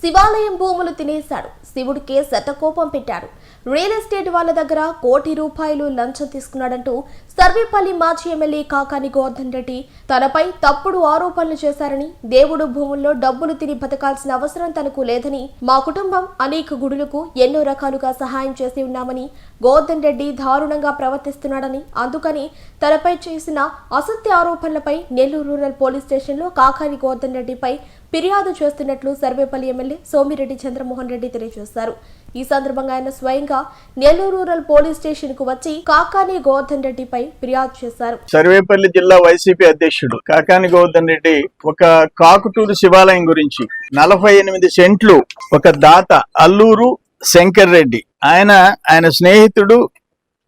శివాలయం భూములు తినేశాడు. శివుడికే శతకోపం పెట్టాడు. రియల్ ఎస్టేట్ వాళ్ళ దగ్గర కోటి రూపాయలు లంచం తీసుకున్నాడంటూ సర్వేపల్లి మాజీ ఎమ్మెల్యే కాకాని గోవర్ధన్ రెడ్డి తనపై తప్పుడు ఆరోపణలు చేశారని దేవుడు భూముల్లో డబ్బులు తిని బతకాల్సిన అవసరం తనకు లేదని మా కుటుంబం అనేక గుడులకు ఎన్నో రకాలుగా సహాయం చేసి ఉన్నామని గోవర్ధన్ రెడ్డి దారుణంగా ప్రవర్తిస్తున్నాడని అందుకని తనపై చేసిన అసత్య ఆరోపణలపై నెల్లూరు రూరల్ పోలీస్ స్టేషన్లో కాకాని గోవర్ధన్ రెడ్డిపై ఫిర్యాదు చేస్తున్నట్లు సర్వేపల్లి ఎమ్మెల్యే సోమిరెడ్డి చంద్రమోహన్ రెడ్డి తెలియజేశారు. ఈ సందర్భంగా ఆయన స్వయంగా నెల్లూరు రూరల్ పోలీస్ స్టేషన్కు వచ్చి కాకాని గోవర్ధన్ రెడ్డిపై ఫిర్యాదు చేశారు. సర్వేపల్లి జిల్లా వైసీపీ అధ్యక్షుడు కాకాని గోవర్ధన్ రెడ్డి ఒక కాకుటూరు శివాలయం గురించి నలభై ఎనిమిది సెంట్లు ఒక దాత అల్లూరు శంకర్ రెడ్డి. ఆయన ఆయన స్నేహితుడు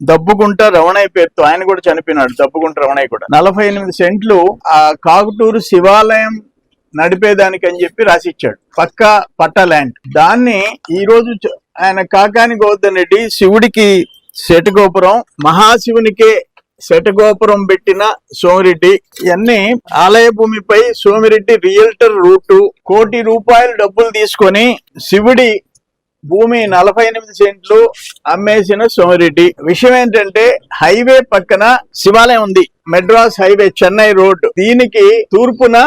దబ్బుగుంట రమణయ్య పేరుతో ఆయన కూడా చనిపోయినాడు దబ్బుగుంట రమణయ్య కూడా. నలభై ఎనిమిది సెంట్లు ఆ కాకుటూరు శివాలయం నడిపేదానికి అని చెప్పి రాసిచ్చాడు. పక్క పట్ట ల్యాండ్. దాన్ని ఈ రోజు ఆయన కాకాని గోవర్ధన్ రెడ్డి శివుడికి శటగోపురం మహాశివునికే శటగోపురం పెట్టిన సోమిరెడ్డి. ఇవన్నీ ఆలయ భూమిపై సోమిరెడ్డి రియల్టర్ రూటు. కోటి రూపాయలు డబ్బులు తీసుకొని శివుడి భూమి నలభై ఎనిమిది సెంట్లు అమ్మేసిన సోమిరెడ్డి. విషయం ఏంటంటే హైవే పక్కన శివాలయం ఉంది. Madras highway Chennai road. దీనికి తూర్పున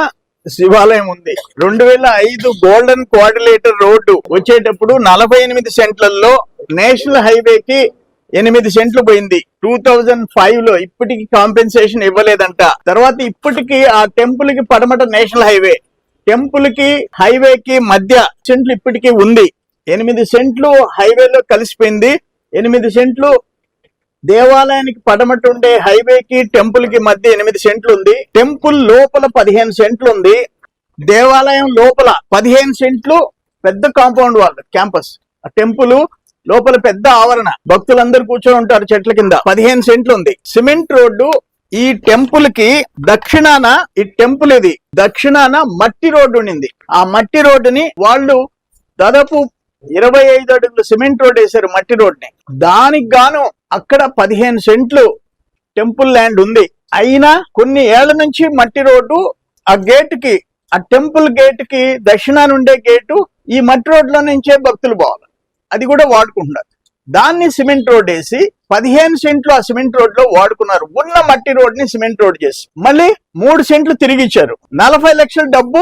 శివాలయం ఉంది. రెండు వేల ఐదు గోల్డెన్ కోఆర్డినేటర్ రోడ్డు వచ్చేటప్పుడు నలభై ఎనిమిది సెంట్లలో నేషనల్ హైవేకి ఎనిమిది సెంట్లు పోయింది. టూ థౌజండ్ ఫైవ్లో ఇప్పటికి కాంపెన్సేషన్ ఇవ్వలేదంట. తర్వాత ఇప్పటికి ఆ టెంపుల్కి పడమట నేషనల్ హైవే. టెంపుల్కి హైవే కి మధ్య సెంట్లు ఇప్పటికీ ఉంది. ఎనిమిది సెంట్లు హైవేలో కలిసిపోయింది. ఎనిమిది సెంట్లు దేవాలయానికి పడమటుండే ఉండే హైవేకి టెంపుల్కి మధ్య ఎనిమిది సెంట్లు ఉంది టెంపుల్ లోపల పదిహేను సెంట్లు ఉంది దేవాలయం లోపల పదిహేను సెంట్లు పెద్ద కాంపౌండ్ వాల్ క్యాంపస్. టెంపుల్ లోపల పెద్ద ఆవరణ. భక్తులందరూ కూర్చొని ఉంటారు చెట్ల కింద. పదిహేను సెంట్లు ఉంది సిమెంట్ రోడ్డు ఈ టెంపుల్కి దక్షిణాన ఈ టెంపుల్ ఇది దక్షిణాన మట్టి రోడ్డు ఉండింది. ఆ మట్టి రోడ్డుని వాళ్ళు దాదాపు ఇరవై ఐదు అడుగులు సిమెంట్ రోడ్ వేశారు మట్టి రోడ్ని దానికి గాను అక్కడ పదిహేను సెంట్లు టెంపుల్ ల్యాండ్ ఉంది. అయినా కొన్ని ఏళ్ళ నుంచి మట్టి రోడ్డు ఆ గేటుకి ఆ టెంపుల్ గేటుకి దక్షిణాన ఉండే గేటు ఈ మట్టి రోడ్లో నుంచే భక్తులు పోవాలి. అది కూడా వాడుకుంటున్నారు. దాన్ని సిమెంట్ రోడ్ వేసి పదిహేను సెంట్లు ఆ సిమెంట్ రోడ్లో వాడుకున్నారు. ఉన్న మట్టి రోడ్ని సిమెంట్ రోడ్ చేసి. మళ్ళీ మూడు సెంట్లు తిరిగి ఇచ్చారు. నలభై లక్షల డబ్బు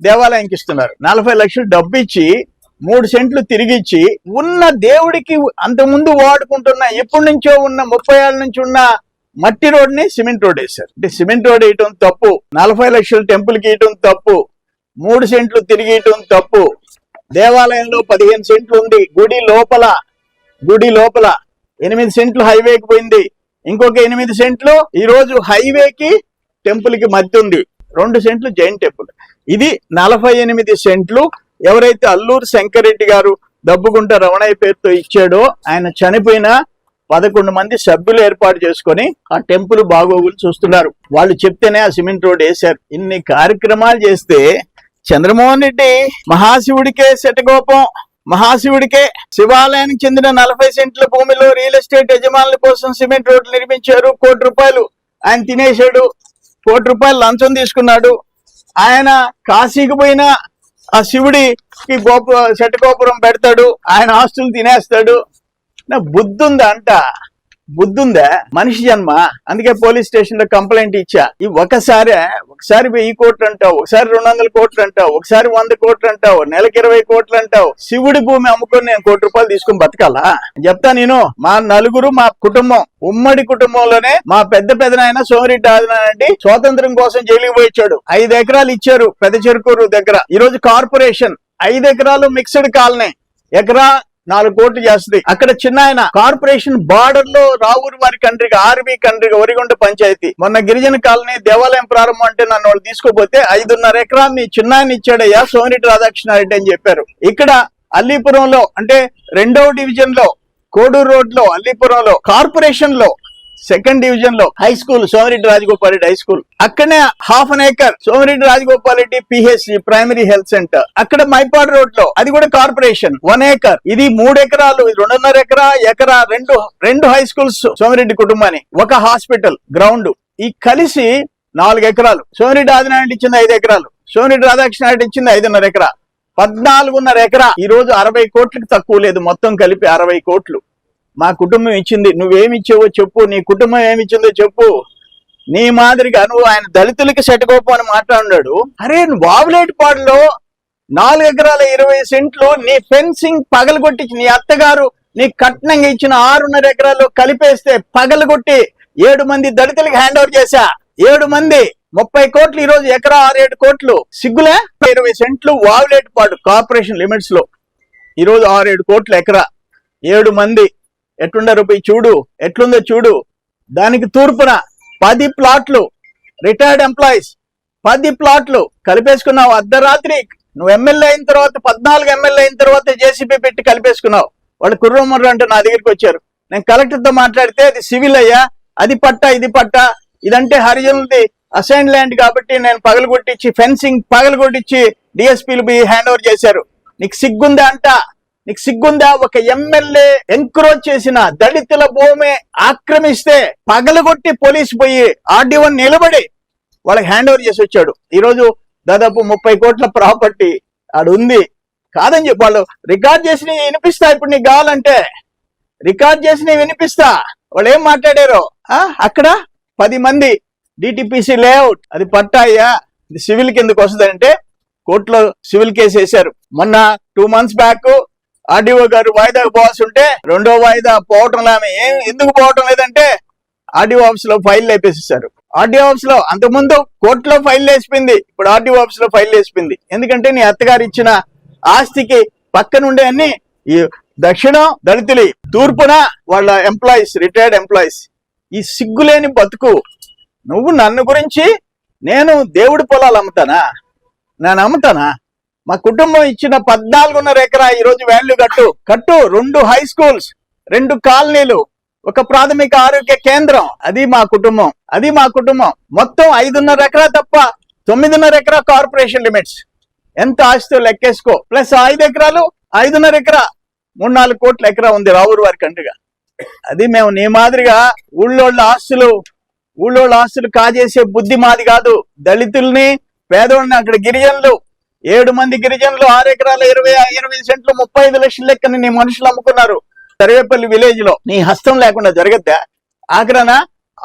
దేవాలయంకి ఇస్తున్నారు. నలభై లక్షలు డబ్బు ఇచ్చి మూడు సెంట్లు తిరిగిచ్చి ఉన్న దేవుడికి అంతకుముందు వాడుకుంటున్న ఎప్పటి నుంచో ఉన్న ముప్పై ఏళ్ళ నుంచి ఉన్న మట్టి రోడ్ని సిమెంట్ రోడ్ వేశారు. అంటే సిమెంట్ రోడ్ వేయటం తప్పు నలభై లక్షలు టెంపుల్కి వేయటం ఇయటం తప్పు మూడు సెంట్లు తిరిగి ఇయటం తప్పు. దేవాలయంలో పదిహేను సెంట్లు ఉంది గుడి లోపల గుడి లోపల ఎనిమిది సెంట్లు హైవేకి పోయింది. ఇంకొక ఎనిమిది సెంట్లు ఈ రోజు హైవేకి టెంపుల్కి మధ్య ఉంది. రెండు సెంట్లు జైన్ టెంపుల్. ఇది నలభై ఎనిమిది సెంట్లు ఎవరైతే అల్లూరు శంకరెడ్డి గారు దబ్బుగుంట రమణయ్య పేరుతో ఇచ్చాడో ఆయన చనిపోయిన పదకొండు మంది సభ్యులు ఏర్పాటు చేసుకొని ఆ టెంపుల్ బాగోగులు చూస్తున్నారు. వాళ్ళు చెప్తేనే ఆ సిమెంట్ రోడ్ వేశారు. ఇన్ని కార్యక్రమాలు చేస్తే చంద్రమోహన్ రెడ్డి మహాశివుడికే శటగోపం మహాశివుడికే శివాలయానికి చెందిన నలభై సెంట్ల భూమిలో రియల్ ఎస్టేట్ యజమానుల కోసం సిమెంట్ రోడ్లు నిర్మించారు. కోటి రూపాయలు ఆయన తినేశాడు. కోటి రూపాయలు లంచం తీసుకున్నాడు. ఆయన కాశీకి పోయిన ఆ శివుడికి గోపు శటగోపురం పెడతాడు ఆయన ఆస్తులు తినేస్తాడు. నా బుద్ధి ఉందా అంట బుద్ధి ఉందా మనిషి జన్మ. అందుకే పోలీస్ స్టేషన్లో కంప్లైంట్ ఇచ్చా. ఈ ఒకసారి ఒకసారి వెయ్యి కోట్లు అంటావు ఒకసారి రెండు వందల కోట్లు అంటావు ఒకసారి వంద కోట్లు అంటావు నెలకి ఇరవై కోట్లు అంటావు శివుడి భూమి అమ్ముకొని నేను కోటి రూపాయలు తీసుకొని బతకాలా? చెప్తా నేను మా నలుగురు మా కుటుంబం ఉమ్మడి కుటుంబంలోనే మా పెద్ద పెదనాయన సోమిరెడ్డి ఆదినారెడ్డి స్వాతంత్రం కోసం జైలుకి పోయించాడు ఐదు ఎకరాలు ఇచ్చారు పెద్ద చెరుకూరు దగ్గర. ఈ రోజు కార్పొరేషన్ ఐదు ఎకరాలు మిక్స్డ్ కాలనీ. ఎకరా నాలుగు కోట్లు చేస్తుంది. అక్కడ చిన్న ఆయన కార్పొరేషన్ బార్డర్లో రావూరు వారి కంట్రీకి ఆర్బీ కంట్రీకి ఒరిగొండ పంచాయతీ. మొన్న గిరిజన కాలనీ దేవాలయం ప్రారంభం అంటే నన్ను వాళ్ళు తీసుకోపోతే ఐదున్నర ఎకరాన్ని చిన్న ఆయన ఇచ్చాడయ్యా సోమిరెడ్డి రాధాకృష్ణారెడ్డి అని చెప్పారు. ఇక్కడ అల్లీపురంలో అంటే రెండవ డివిజన్లో కోడూరు రోడ్లో అల్లీపురంలో కార్పొరేషన్లో సెకండ్ డివిజన్లో high school Somireddy Rajagopal Reddy high school. అక్కడనే half an acre Somireddy Rajagopal Reddy PHC primary health centre. అక్కడ మైపాడ్ రోడ్లో అది కూడా కార్పొరేషన్ వన్ ఏకర్. ఇది మూడు ఎకరాలు ఇది రెండున్నర ఎకరా ఎకరా రెండు రెండు హై స్కూల్స్ సోమిరెడ్డి కుటుంబాన్ని ఒక హాస్పిటల్ గ్రౌండ్. ఈ కలిసి నాలుగు ఎకరాలు. సోమిరెడ్డి ఆదినారాయణ ఇచ్చింది ఐదు ఎకరాలు. సోమిరెడ్డి రాధాకృష్ణ ఇచ్చింది ఐదున్నర ఎకరా. పద్నాలుగున్నర ఎకరా. ఈ రోజు అరవై కోట్లకు తక్కువ లేదు. మొత్తం కలిపి అరవై కోట్లు. మా కుటుంబం ఇచ్చింది. నువ్వేమి ఇచ్చావో చెప్పు. నీ కుటుంబం ఏమి ఇచ్చిందో చెప్పు. నీ మాదిరిగా నువ్వు ఆయన దళితులకి సెటకోపం అని మాట్లాడాడు అరే వావులేటిపాడులో నాలుగు ఎకరాల ఇరవై సెంట్లు నీ ఫెన్సింగ్ పగలగొట్టించి నీ అత్తగారు నీ కట్నంగా ఇచ్చిన ఆరున్నర ఎకరాలు కలిపేస్తే పగలగొట్టి ఏడు మంది దళితులకి హ్యాండ్ ఓవర్ చేశా. ఏడు మంది ముప్పై కోట్లు ఈ రోజు ఎకరా ఆరేడు కోట్లు. సిగ్గులే? ఇరవై సెంట్లు వావులేటిపాడు కార్పొరేషన్ లిమిట్స్లో ఈరోజు ఆరేడు కోట్లు ఎకరా. ఏడు మంది ఎట్లుండారు పోయి చూడు ఎట్లుందో చూడు. దానికి తూర్పున పది ప్లాట్లు రిటైర్డ్ ఎంప్లాయీస్ పది ప్లాట్లు కలిపేసుకున్నావు అర్ధరాత్రి. నువ్వు ఎమ్మెల్యే అయిన తర్వాత పద్నాలుగు ఎమ్మెల్యే అయిన తర్వాత జేసీబీ పెట్టి కలిపేసుకున్నావు. వాళ్ళు కుర్రమర్రు అంటే నా దగ్గరికి వచ్చారు. నేను కలెక్టర్తో మాట్లాడితే అది సివిల్ అయ్యా అది పట్టా ఇది పట్టా. ఇదంటే హరిజనులది అసైన్ ల్యాండ్ కాబట్టి నేను పగలగొట్టించి ఫెన్సింగ్ పగలగొట్టించి డిఎస్పీలు హ్యాండ్ ఓవర్ చేశారు. నీకు సిగ్గుందా అంట? నీకు సిగ్గుందా? ఒక ఎమ్మెల్యే ఎంక్రోచ్ చేసిన దళితుల భూమి ఆక్రమిస్తే పగలగొట్టి పోలీసు పోయి ఆర్డీఓ నిలబడి వాళ్ళకి హ్యాండ్ ఓవర్ చేసి వచ్చాడు. ఈ రోజు దాదాపు ముప్పై కోట్ల ప్రాపర్టీ ఆడు ఉంది కాదని చెప్పి వాళ్ళు రికార్డ్ చేసి వినిపిస్తా ఇప్పుడు నీకు కావాలంటే రికార్డ్ చేసి వినిపిస్తా. వాళ్ళు ఏం మాట్లాడారు? ఆ, అక్కడ పది మంది డిటిపిసి లేఅవుట్. అది పట్టాయ్యా ఇది సివిల్ కిందకు వస్తుందంటే కోర్టులో సివిల్ కేసు వేశారు. మొన్న టూ మంత్స్ బ్యాక్ ఆర్డీఓ గారు వాయిదాకు పోవాల్సి ఉంటే రెండో వాయిదా పోవటం ఆమె ఏం? ఎందుకు పోవటం లేదంటే ఆర్డీఓ ఆఫీస్లో ఫైల్ లేపేసేసారు ఆర్డీఓ ఆఫీస్లో అంతకుముందు కోర్టులో ఫైల్ వేసిపోయింది ఇప్పుడు ఆర్డీఓ ఆఫీస్లో ఫైల్ వేసిపోయింది ఎందుకంటే నీ అత్తగారు ఇచ్చిన ఆస్తికి పక్కనుండే అన్ని ఈ దక్షిణం దళితులి తూర్పున వాళ్ళ ఎంప్లాయీస్ రిటైర్డ్ ఎంప్లాయీస్ ఈ సిగ్గులేని బతుకు. నువ్వు నన్ను గురించి నేను దేవుడి పొలాలు అమ్ముతానా? నేను అమ్ముతానా మా కుటుంబం ఇచ్చిన పద్నాలుగున్నర ఎకరా ఈరోజు వాల్యూ కట్టు. కట్టు రెండు హై స్కూల్స్ రెండు కాలనీలు ఒక ప్రాథమిక ఆరోగ్య కేంద్రం. అది మా కుటుంబం. అది మా కుటుంబం. మొత్తం ఐదున్నర ఎకరా తప్ప తొమ్మిదిన్నర ఎకరా కార్పొరేషన్ లిమిట్స్. ఎంత ఆస్తితో లెక్కేసుకో? ప్లస్ ఐదు ఎకరాలు ఐదున్నర ఎకరా మూడు నాలుగు కోట్ల ఎకరా ఉంది రావురు వారి కంటుగా. అది మేము నీ మాదిరిగా ఊళ్ళోళ్ళ ఆస్తులు ఊళ్ళోళ్ళ ఆస్తులు కాజేసే బుద్ధి మాది కాదు. దళితుల్ని పేదోళ్ళని అక్కడ గిరిజనులు ఏడు మంది గిరిజనులు ఆరు ఎకరాల ఇరవై ఇరవై సెంట్లు ముప్పై ఐదు లక్షల లెక్కని నీ మనుషులు అమ్ముకున్నారు సర్వేపల్లి విలేజ్లో. నీ హస్తం లేకుండా జరగద్దా? ఆఖరణ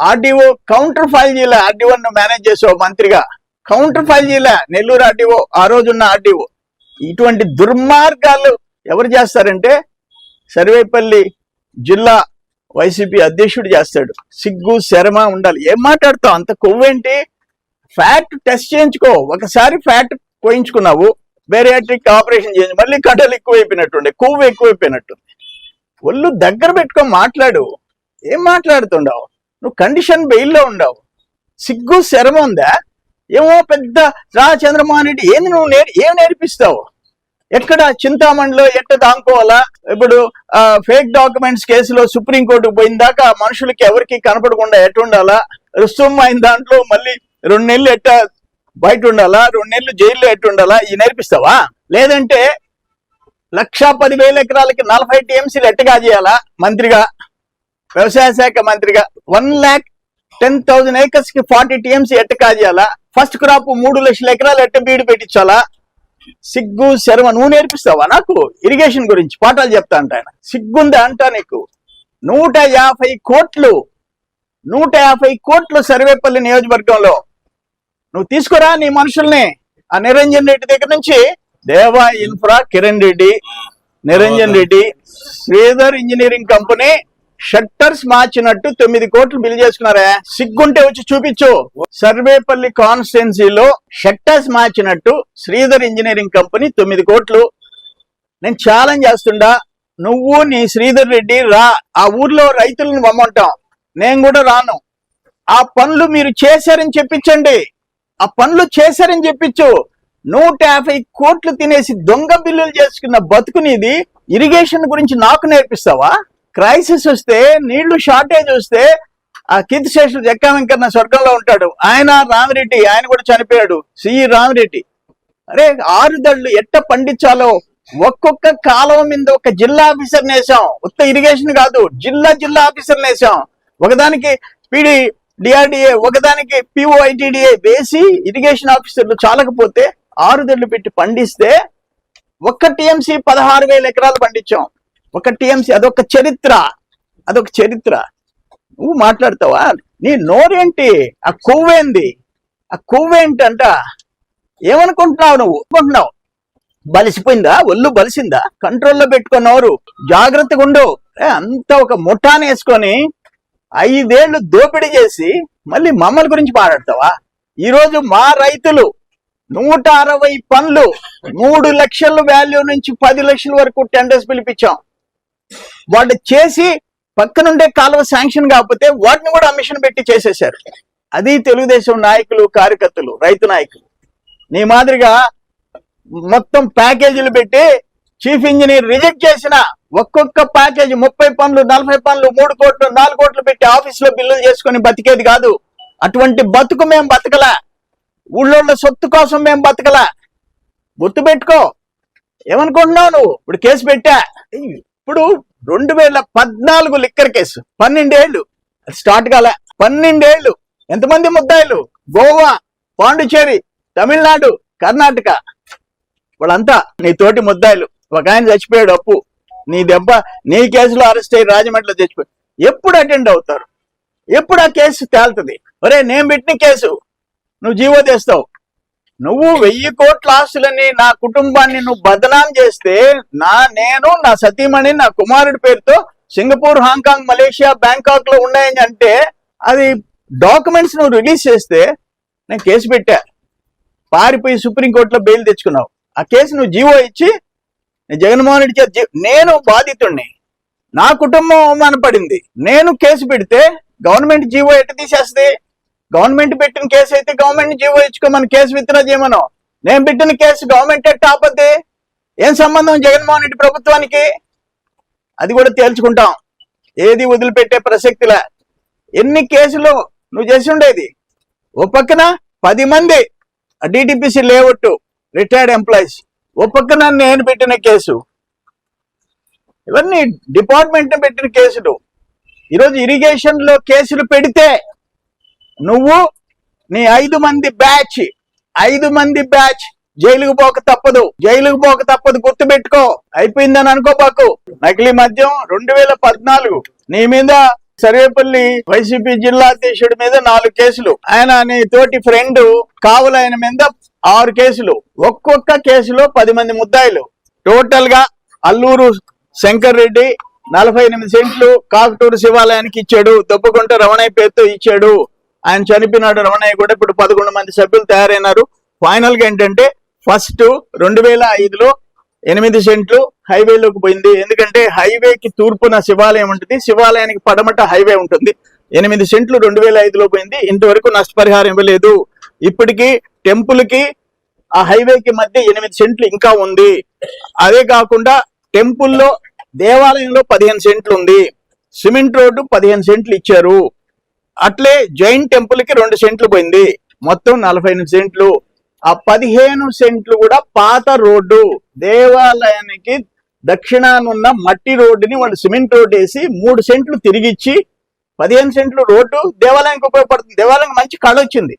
ఆర్డీఓ కౌంటర్ ఫైల్ చేయలే ఆర్డీఓ మేనేజ్ చేసావు మంత్రిగా. కౌంటర్ ఫైల్ చేయలే నెల్లూరు ఆర్డీఓ ఆ రోజున్న ఆర్డీఓ. ఇటువంటి దుర్మార్గాలు ఎవరు చేస్తారంటే సర్వేపల్లి జిల్లా వైసీపీ అధ్యక్షుడు చేస్తాడు. సిగ్గు శరమ ఉండాలి. ఏం మాట్లాడతావు? అంత కొవ్వేంటి? ఫ్యాట్ టెస్ట్ చేయించుకో. ఒకసారి ఫ్యాట్ కోయించుకున్నావు బేరియాట్రిక్ ఆపరేషన్ చేయించి మళ్ళీ కడలు ఎక్కువైపోయినట్టుండే కొవ్వు ఎక్కువైపోయినట్టుంది. ఒళ్ళు దగ్గర పెట్టుకొని మాట్లాడు. ఏం మాట్లాడుతుండవు? నువ్వు కండిషన్ బెయిల్లో ఉండవు. సిగ్గు శరమ ఉందా? ఏమో పెద్ద రా చంద్రమోహన్ రెడ్డి ఏంది నువ్వు నేర్ ఏం నేర్పిస్తావు? ఎక్కడ చింతామణిలో ఎట్ట దాంకోవాలా? ఇప్పుడు ఫేక్ డాక్యుమెంట్స్ కేసులో సుప్రీంకోర్టుకు పోయిన దాకా మనుషులకి ఎవరికి కనపడకుండా ఎట్టుండాలా? ఉండాలా అయిన దాంట్లో మళ్ళీ రెండు నెలలు ఎట్ట బయట ఉండాలా రెండు నెలలు జైల్లో ఎట్టుండాలా? ఈ నేర్పిస్తావా? లేదంటే లక్షా పదివేల ఎకరాలకి నలభై టీఎంసీలు ఎట్టగా చేయాలా? మంత్రిగా వ్యవసాయ శాఖ మంత్రిగా వన్ ల్యాక్ టెన్ థౌజండ్ ఏకర్స్కి ఫార్టీ టీఎంసీ ఎట్ట కాజేయాలా ఫస్ట్ క్రాప్ మూడు లక్షల ఎకరాలు ఎట్ట బీడు పెట్టించాలా? సిగ్గు శర్మ నువ్వు నేర్పిస్తావా నాకు? ఇరిగేషన్ గురించి పాఠాలు చెప్తా అంట ఆయన. సిగ్గుందా అంట నీకు? నూట యాభై కోట్లు నూట యాభై కోట్లు సర్వేపల్లి నియోజకవర్గంలో నువ్వు తీసుకురా నీ మనుషుల్ని. ఆ నిరంజన్ రెడ్డి దగ్గర నుంచి Deva infra Kiran Reddy Niranjan Reddy Sridhar engineering company shutters మార్చినట్టు తొమ్మిది కోట్లు బిల్ చేసుకున్నారా. సిగ్గుంటే వచ్చి చూపించు. సర్వేపల్లి కాన్స్టిట్యున్సీలో షట్టర్స్ మార్చినట్టు శ్రీధర్ ఇంజనీరింగ్ కంపెనీ తొమ్మిది కోట్లు. నేను ఛాలెంజ్ చేస్తుండా నువ్వు నీ శ్రీధర్ రెడ్డి రా ఆ ఊర్లో రైతులను వమ్మంటాం. నేను కూడా రాను. ఆ పనులు మీరు చేశారని చెప్పించండి. ఆ పనులు చేశారని చెప్పించు నూట యాభై కోట్లు తినేసి దొంగ బిల్లులు చేసుకున్న బతుకునిది ఇరిగేషన్ గురించి నాకు నేర్పిస్తావా? క్రైసిస్ వస్తే నీళ్ళు షార్టేజ్ వస్తే ఆ కీర్తి శేషులు జక్కా వెంకన్న స్వర్గంలో ఉంటాడు. ఆయన రామిరెడ్డి ఆయన కూడా చనిపోయాడు. సిఈ రామిరెడ్డి. అరే ఆరుదళ్ళు ఎట్ట పండించాలో? ఒక్కొక్క కాలం మీద ఒక జిల్లా ఆఫీసర్ నేసాం ఉత్త ఇరిగేషన్ కాదు జిల్లా జిల్లా ఆఫీసర్ నేసాం ఒకదానికి పిడి డిఆర్డిఏ ఒకదానికి పిఓఐటిడిఏ వేసి ఇరిగేషన్ ఆఫీసర్లు చాలకపోతే ఆరు దళ్ళు పెట్టి పండిస్తే ఒక్క టీఎంసీ పదహారు వేల ఎకరాలు పండించాం. ఒక టీఎంసీ అదొక చరిత్ర. అదొక చరిత్ర. నువ్వు మాట్లాడతావా? నీ నోరేంటి? ఆ కొవ్వేంది? ఆ కొవ్వేంటంట? ఏమనుకుంటున్నావు నువ్వు? అనుకుంటున్నావు బలిసిపోయిందా? ఒళ్ళు బలిసిందా? కంట్రోల్లో పెట్టుకున్నవారు జాగ్రత్తగా ఉండు అంతా అంత ఒక ముఠాన్ని వేసుకొని ఐదేళ్ళు దోపిడీ చేసి మళ్ళీ మమ్మల్ని గురించి మాట్లాడతావా? ఈరోజు మా రైతులు నూట అరవై పనులు మూడు లక్షల వాల్యూ నుంచి పది లక్షల వరకు టెండర్స్ పిలిపించాం. వాళ్ళు చేసి పక్కనుండే కాలువ శాంక్షన్ కాకపోతే వాటిని కూడా అమిషన్ పెట్టి చేసేశారు. అది తెలుగుదేశం నాయకులు కార్యకర్తలు రైతు నాయకులు. నీ మాదిరిగా మొత్తం ప్యాకేజీలు పెట్టి చీఫ్ ఇంజనీర్ రిజెక్ట్ చేసిన ఒక్కొక్క ప్యాకేజీ ముప్పై పనులు నలభై పనులు మూడు కోట్లు నాలుగు కోట్లు పెట్టి ఆఫీస్లో బిల్లులు చేసుకొని బతికేది కాదు. అటువంటి బతుకు మేము బతకలా. ఊళ్ళో సొత్తు కోసం మేము బతకలా. గుర్తు పెట్టుకో. ఏమనుకుంటున్నావు నువ్వు? ఇప్పుడు కేసు పెట్టా. ఇప్పుడు రెండు వేల పద్నాలుగు లిక్కర్ కేసు. పన్నెండేళ్ళు అది స్టార్ట్ కాల. పన్నెండేళ్ళు ఎంతమంది ముద్దాయిలు? గోవా పాండిచేరి తమిళనాడు కర్ణాటక. వాళ్ళంతా నీ తోటి ముద్దాయిలు. ఒక ఆయన చచ్చిపోయాడు అప్పు. నీ దెబ్బ నీ కేసులో అరెస్ట్ అయ్యి రాజమండ్రిలో చచ్చిపోయాడు ఎప్పుడు అటెండ్ అవుతారు? ఎప్పుడు ఆ కేసు తేలుతుంది? ఒరే నేను పెట్టిన కేసు నువ్వు జీవో తెస్తావు. నువ్వు వెయ్యి కోట్ల ఆస్తులని నా కుటుంబాన్ని నువ్వు బదనాం చేస్తే నా నేను నా సతీమణి నా కుమారుడి పేరుతో సింగపూర్ హాంకాంగ్ మలేషియా బ్యాంకాక్లో ఉన్నాయని అంటే అది డాక్యుమెంట్స్ నువ్వు రిలీజ్ చేస్తే నేను కేసు పెట్టా. పారిపోయి సుప్రీంకోర్టులో బెయిల్ తెచ్చుకున్నావు. ఆ కేసు నువ్వు జీవో ఇచ్చి నేను జగన్మోహన్ రెడ్డి చేత నేను బాధితుణ్ణి. నా కుటుంబం అవమానపడింది. నేను కేసు పెడితే గవర్నమెంట్ జీవో ఎట్ట తీసేస్తుంది? గవర్నమెంట్ పెట్టిన కేసు అయితే గవర్నమెంట్ జీవో ఇచ్చుకోమని కేసు విత్డ్రా చేయమను. నేను పెట్టిన కేసు గవర్నమెంట్ ఎట్టు ఆపద్ది? ఏం సంబంధం జగన్మోహన్ రెడ్డి ప్రభుత్వానికి? అది కూడా తేల్చుకుంటాం. ఏది వదిలిపెట్టే ప్రసక్తిలా. ఎన్ని కేసులు నువ్వు చేసి ఉండేది? ఓ పక్కన పది మంది డిటిపిసి లేఅవుట్ రిటైర్డ్ ఎంప్లాయీస్ ఓ పక్కన నేను పెట్టిన కేసు. ఇవన్నీ డిపార్ట్మెంట్ పెట్టిన కేసులు. ఈరోజు ఇరిగేషన్లో కేసులు పెడితే నువ్వు నీ ఐదు మంది బ్యాచ్ ఐదు మంది బ్యాచ్ జైలుకు పోక తప్పదు. జైలుకు పోక తప్పదు గుర్తు పెట్టుకో అయిపోయిందని అనుకోబాకు. నకిలీ మద్యం రెండు వేల పద్నాలుగు. నీ మీద సర్వేపల్లి వైసీపీ జిల్లా అధ్యక్షుడి మీద నాలుగు కేసులు. ఆయన నీ తోటి ఫ్రెండ్ కావుల ఆయన మీద ఆరు కేసులు. ఒక్కొక్క కేసులో పది మంది ముద్దాయిలు. టోటల్గా అల్లూరు శంకర్ రెడ్డి నలభై ఎనిమిది సెంట్లు కాకటూరు శివాలయానికి ఇచ్చాడు. దొబ్బగుంట రమణయ్య పేరుతో ఇచ్చాడు. ఆయన చనిపోయినాడు రమణయ్య కూడా. ఇప్పుడు పదకొండు మంది సభ్యులు తయారైనారు. ఫైనల్గా ఏంటంటే ఫస్ట్ రెండు వేల ఐదులో ఎనిమిది సెంట్లు హైవేలోకి పోయింది. ఎందుకంటే హైవేకి తూర్పున శివాలయం ఉంటుంది. శివాలయానికి పడమట హైవే ఉంటుంది. ఎనిమిది సెంట్లు రెండు వేల ఐదులో పోయింది. ఇంతవరకు నష్టపరిహారం ఇవ్వలేదు. ఇప్పటికీ టెంపుల్కి ఆ హైవేకి మధ్య ఎనిమిది సెంట్లు ఇంకా ఉంది. అదే కాకుండా టెంపుల్లో దేవాలయంలో పదిహేను సెంట్లు ఉంది. సిమెంట్ రోడ్డు పదిహేను సెంట్లు ఇచ్చారు. అట్లే జైన్ టెంపుల్కి రెండు సెంట్లు పోయింది. మొత్తం నలభై ఎనిమిది సెంట్లు. ఆ పదిహేను సెంట్లు కూడా పాత రోడ్డు. దేవాలయానికి దక్షిణానున్న మట్టి రోడ్డుని వాళ్ళు సిమెంట్ రోడ్డు వేసి మూడు సెంట్లు తిరిగిచ్చి పదిహేను సెంట్లు రోడ్డు దేవాలయానికి ఉపయోగపడుతుంది. దేవాలయానికి మంచి కళ వచ్చింది.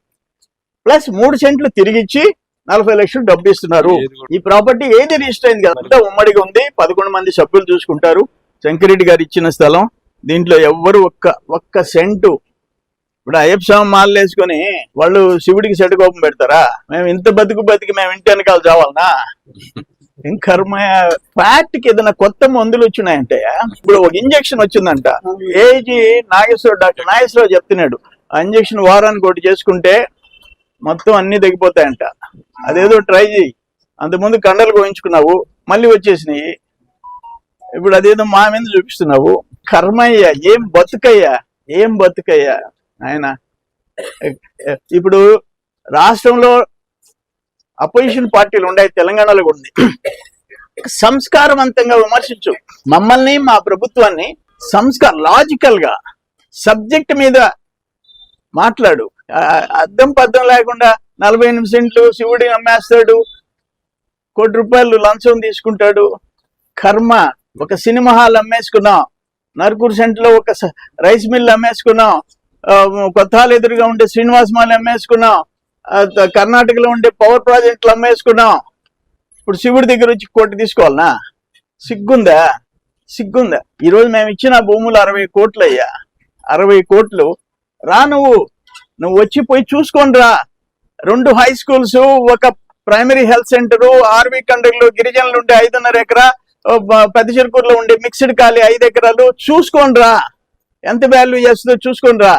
ప్లస్ మూడు సెంట్లు తిరిగిచ్చి నలభై లక్షలు డబ్బు ఇస్తున్నారు. ఈ ప్రాపర్టీ ఏది రిజిస్టర్ అయింది? కదా అంతా ఉమ్మడిగా ఉంది. పదకొండు మంది సభ్యులు చూసుకుంటారు. శంకరెడ్డి గారు ఇచ్చిన స్థలం. దీంట్లో ఎవ్వరు ఒక్క ఒక్క సెంటు ఇప్పుడు అయ్యప్ప స్వామి మాలలు వేసుకొని వాళ్ళు శివుడికి సెట కోపం పెడతారా? మేము ఇంత బతుకు బతికి మేము ఇంటి వెనకాల చావాలనా? ఏం కర్మ ఫ్యాట్కి ఏదైనా కొత్త మందులు వచ్చినాయంటే ఇప్పుడు ఒక ఇంజెక్షన్ వచ్చిందంట. ఏజీ నాగేశ్వర డాక్టర్ నాగేశ్వరరావు చెప్తున్నాడు. ఆ ఇంజెక్షన్ వారానికి ఒకటి చేసుకుంటే మొత్తం అన్ని తగ్గిపోతాయంట. అదేదో ట్రై చేయి అంతకుముందు కండలు కోయించుకున్నావు మళ్ళీ వచ్చేసినాయి. ఇప్పుడు అదేదో మా మీద చూపిస్తున్నావు. కర్మయ్యా ఏం బతుకయ్యా? ఏం బతుకయ్యా? ఆయన ఇప్పుడు రాష్ట్రంలో అపోజిషన్ పార్టీలు ఉన్నాయి తెలంగాణలో కూడా ఉంది సంస్కారవంతంగా విమర్శించు. మమ్మల్ని మా ప్రభుత్వాన్ని సంస్కార లాజికల్గా సబ్జెక్ట్ మీద మాట్లాడు. అర్థం అద్దం పద్దం లేకుండా నలభై ఎనిమిది సెంట్లు అమ్మేస్తాడు కోటి రూపాయలు లంచం తీసుకుంటాడు. కర్మ ఒక సినిమా హాల్ అమ్మేసుకున్నాం. నరుకూరు సెంట్లో ఒక రైస్ మిల్ అమ్మేసుకున్నాం. కొత్తాలు కొత్త ఎదురుగా ఉండే శ్రీనివాస్ మాల్ అమ్మేసుకున్నాం కర్ణాటకలో ఉండే పవర్ ప్రాజెక్టులు అమ్మేసుకున్నాం ఇప్పుడు శివుడి దగ్గర వచ్చి కోటి తీసుకోవాలనా? సిగ్గుందా? సిగ్గుందా? ఈరోజు మేము ఇచ్చిన భూములు అరవై కోట్లు అయ్యా. అరవై కోట్లు. రా నువ్వు. నువ్వు వచ్చి పోయి చూసుకొని రా. రెండు హై స్కూల్స్ ఒక ప్రైమరీ హెల్త్ సెంటర్ ఆర్వి కండర్లు గిరిజనులు ఉండే ఐదున్నర ఎకరా పెద్ద చెరుకూరులో ఉండే మిక్స్డ్ ఖాళీ ఐదు ఎకరాలు. చూసుకోండి రా. ఎంత వాల్యూ చేస్తుందో చూసుకోండిరా